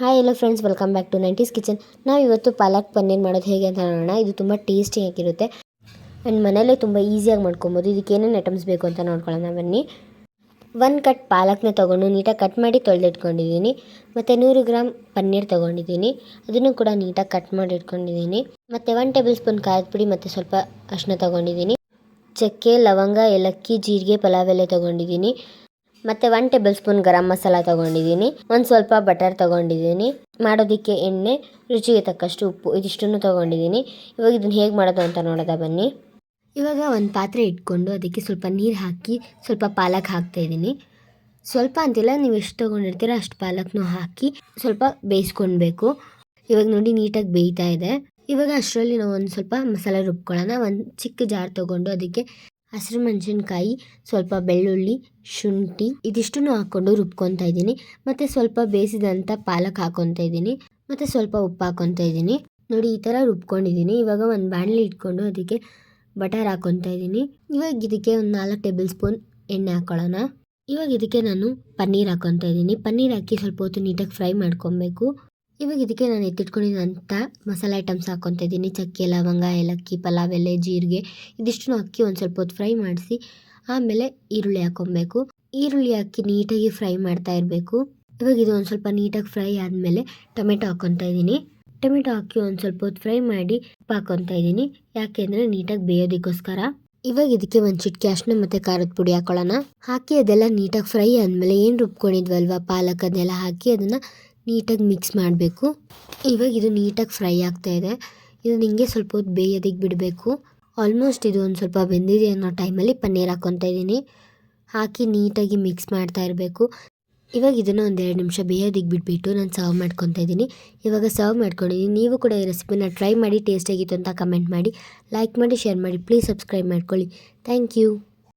Hi ಎಲ್ಲ friends welcome back to nineties kitchen ನಾವು ಇವತ್ತು ಪಾಲಕ್ ಪನ್ನೀರ್ ಮಾಡೋದು ಹೇಗೆ ಅಂತ ನೋಡೋಣ. ಇದು ತುಂಬ ಟೇಸ್ಟಿಯಾಗಿರುತ್ತೆ ಆ್ಯಂಡ್ ಮನೆಯಲ್ಲೇ ತುಂಬ ಈಸಿಯಾಗಿ ಮಾಡ್ಕೊಬೋದು. ಇದಕ್ಕೆ ಏನೇನು ಐಟಮ್ಸ್ ಬೇಕು ಅಂತ ನೋಡ್ಕೊಳ್ಳೋಣ. ಬನ್ನಿ. ಒನ್ ಕಟ್ ಪಾಲಕ್ನ ತೊಗೊಂಡು ನೀಟಾಗಿ ಕಟ್ ಮಾಡಿ ತೊಳೆದಿಟ್ಕೊಂಡಿದ್ದೀನಿ. ಮತ್ತು ನೂರು ಗ್ರಾಮ್ ಪನ್ನೀರ್ ತೊಗೊಂಡಿದ್ದೀನಿ. ಅದನ್ನು ಕೂಡ ನೀಟಾಗಿ ಕಟ್ ಮಾಡಿ ಇಟ್ಕೊಂಡಿದ್ದೀನಿ. ಮತ್ತು ಒನ್ ಟೇಬಲ್ ಸ್ಪೂನ್ ಖಾರದ ಪುಡಿ ಮತ್ತು ಸ್ವಲ್ಪ ಅರಿಶಿನ ತೊಗೊಂಡಿದ್ದೀನಿ. ಚಕ್ಕೆ, ಲವಂಗ, ಏಲಕ್ಕಿ, ಜೀರಿಗೆ, ಪಲಾವ್ ಎಲೆ ತೊಗೊಂಡಿದ್ದೀನಿ. ಮತ್ತು one tablespoon garam masala ತೊಗೊಂಡಿದ್ದೀನಿ. ಒಂದು ಸ್ವಲ್ಪ ಬಟರ್ ತೊಗೊಂಡಿದ್ದೀನಿ. ಮಾಡೋದಕ್ಕೆ ಎಣ್ಣೆ, ರುಚಿಗೆ ತಕ್ಕಷ್ಟು ಉಪ್ಪು, ಇದಿಷ್ಟನ್ನು ತಗೊಂಡಿದ್ದೀನಿ. ಇವಾಗ ಇದನ್ನು ಹೇಗೆ ಮಾಡೋದು ಅಂತ ನೋಡೋದ ಬನ್ನಿ. ಇವಾಗ ಒಂದು ಪಾತ್ರೆ ಇಟ್ಕೊಂಡು ಅದಕ್ಕೆ ಸ್ವಲ್ಪ ನೀರು ಹಾಕಿ ಸ್ವಲ್ಪ ಪಾಲಕ್ ಹಾಕ್ತಾ ಇದ್ದೀನಿ. ಸ್ವಲ್ಪ ಅಂತಿಲ್ಲ, ನೀವು ಎಷ್ಟು ತೊಗೊಂಡಿರ್ತೀರ ಅಷ್ಟು ಪಾಲಕ್ನೂ ಹಾಕಿ ಸ್ವಲ್ಪ ಬೇಯಿಸ್ಕೊಳ್ಬೇಕು ಇವಾಗ ನೋಡಿ ನೀಟಾಗಿ ಬೇಯ್ತಾ ಇದೆ. ಇವಾಗ ಅಷ್ಟರಲ್ಲಿ ನಾವು ಒಂದು ಸ್ವಲ್ಪ ಮಸಾಲೆ ರುಬ್ಕೊಳ್ಳೋಣ. ಒಂದು ಚಿಕ್ಕ ಜಾರ್ ತೊಗೊಂಡು ಅದಕ್ಕೆ ಹಸಿರು ಮೆಣಸಿನ್ಕಾಯಿ, ಸ್ವಲ್ಪ ಬೆಳ್ಳುಳ್ಳಿ, ಶುಂಠಿ, ಇದಿಷ್ಟನ್ನು ಹಾಕ್ಕೊಂಡು ರುಬ್ಕೊತಾ ಇದ್ದೀನಿ. ಮತ್ತು ಸ್ವಲ್ಪ ಬೇಯಿಸಿದಂಥ ಪಾಲಕ್ ಹಾಕ್ಕೊತಾ ಇದ್ದೀನಿ. ಮತ್ತು ಸ್ವಲ್ಪ ಉಪ್ಪು ಹಾಕ್ಕೊತಾ ಇದ್ದೀನಿ. ನೋಡಿ, ಈ ಥರ ರುಬ್ಕೊಂಡಿದ್ದೀನಿ. ಇವಾಗ ಒಂದು ಬಾಣಲಿ ಇಟ್ಕೊಂಡು ಅದಕ್ಕೆ ಬಟರ್ ಹಾಕ್ಕೊತಾ ಇದ್ದೀನಿ. ಇವಾಗ ಇದಕ್ಕೆ ಒಂದು ನಾಲ್ಕು ಟೇಬಲ್ ಸ್ಪೂನ್ ಎಣ್ಣೆ ಹಾಕ್ಕೊಳ್ಳೋಣ. ಇವಾಗ ಇದಕ್ಕೆ ನಾನು ಪನ್ನೀರ್ ಹಾಕ್ಕೊತಾ ಇದ್ದೀನಿ. ಪನ್ನೀರ್ ಹಾಕಿ ಸ್ವಲ್ಪ ಹೊತ್ತು ನೀಟಾಗಿ ಫ್ರೈ ಮಾಡ್ಕೊಬೇಕು. ಇವಾಗ ಇದಕ್ಕೆ ನಾನು ಎತ್ತಿಟ್ಕೊಂಡಿದ್ದಂಥ ಮಸಾಲೆ ಐಟಮ್ಸ್ ಹಾಕ್ಕೊತಾ ಇದ್ದೀನಿ ಚಕ್ಕೆ, ಲವಂಗ, ಏಲಕ್ಕಿ, ಪಲಾವ್, ಎಲೆ, ಜೀರಿಗೆ ಇದಿಷ್ಟು ಅಕ್ಕಿ ಒಂದು ಸ್ವಲ್ಪ ಹೊತ್ತು ಫ್ರೈ ಮಾಡಿಸಿ, ಆಮೇಲೆ ಈರುಳ್ಳಿ ಹಾಕ್ಕೊಬೇಕು ಈರುಳ್ಳಿ ಹಾಕಿ ನೀಟಾಗಿ ಫ್ರೈ ಮಾಡ್ತಾ ಇರಬೇಕು. ಇವಾಗ ಇದು ಒಂದು ಸ್ವಲ್ಪ ನೀಟಾಗಿ ಫ್ರೈ ಆದಮೇಲೆ ಟೊಮೆಟೊ ಹಾಕ್ಕೊತಾ ಇದ್ದೀನಿ. ಟೊಮೆಟೊ ಹಾಕಿ ಒಂದು ಸ್ವಲ್ಪ ಹೊತ್ತು ಫ್ರೈ ಮಾಡಿ ಹಾಕ್ಕೊತಾ ಇದ್ದೀನಿ. ಯಾಕೆಂದರೆ ನೀಟಾಗಿ ಬೇಯೋದಕ್ಕೋಸ್ಕರ. ಇವಾಗ ಇದಕ್ಕೆ ಒಂದು ಚಿಟ್ಕೆ ಅರಿಶಿನ ಮತ್ತು ಖಾರದ ಪುಡಿ ಹಾಕೊಳ್ಳೋಣ. ಹಾಕಿ ಅದೆಲ್ಲ ನೀಟಾಗಿ ಫ್ರೈ ಆದಮೇಲೆ ಏನು ರುಬ್ಕೊಂಡಿದ್ವಲ್ವ? ಪಾಲಕ್ ಅದನ್ನೆಲ್ಲ ಹಾಕಿ ಅದನ್ನು ನೀಟಾಗಿ ಮಿಕ್ಸ್ ಮಾಡಬೇಕು. ಇವಾಗ ಇದು ನೀಟಾಗಿ ಫ್ರೈ ಆಗ್ತಾ ಇದೆ. ಇದು ನಿಮಗೆ ಸ್ವಲ್ಪ ಹೊತ್ತು ಬೇಯೋದಕ್ಕೆ ಬಿಡಬೇಕು. ಆಲ್ಮೋಸ್ಟ್ ಇದು ಒಂದು ಸ್ವಲ್ಪ ಬೆಂದಿದೆ ಅನ್ನೋ ಟೈಮಲ್ಲಿ ಪನ್ನೀರ್ ಹಾಕ್ಕೊತಾ ಇದ್ದೀನಿ. ಹಾಕಿ ನೀಟಾಗಿ ಮಿಕ್ಸ್ ಮಾಡ್ತಾ ಇರಬೇಕು. ಇವಾಗ ಇದನ್ನು ಒಂದೆರಡು ನಿಮಿಷ ಬೇಯೋದಿಗೆ ಬಿಟ್ಬಿಟ್ಟು ನಾನು ಸರ್ವ್ ಮಾಡ್ಕೊತಾ ಇದ್ದೀನಿ. ಇವಾಗ ಸರ್ವ್ ಮಾಡ್ಕೊಂಡಿದ್ದೀನಿ. ನೀವು ಕೂಡ ಈ ರೆಸಿಪಿನ ಟ್ರೈ ಮಾಡಿ ಟೇಸ್ಟಾಗಿತ್ತು ಅಂತ ಕಮೆಂಟ್ ಮಾಡಿ ಲೈಕ್ ಮಾಡಿ ಶೇರ್ ಮಾಡಿ ಪ್ಲೀಸ್ ಸಬ್ಸ್ಕ್ರೈಬ್ ಮಾಡ್ಕೊಳ್ಳಿ. Thank you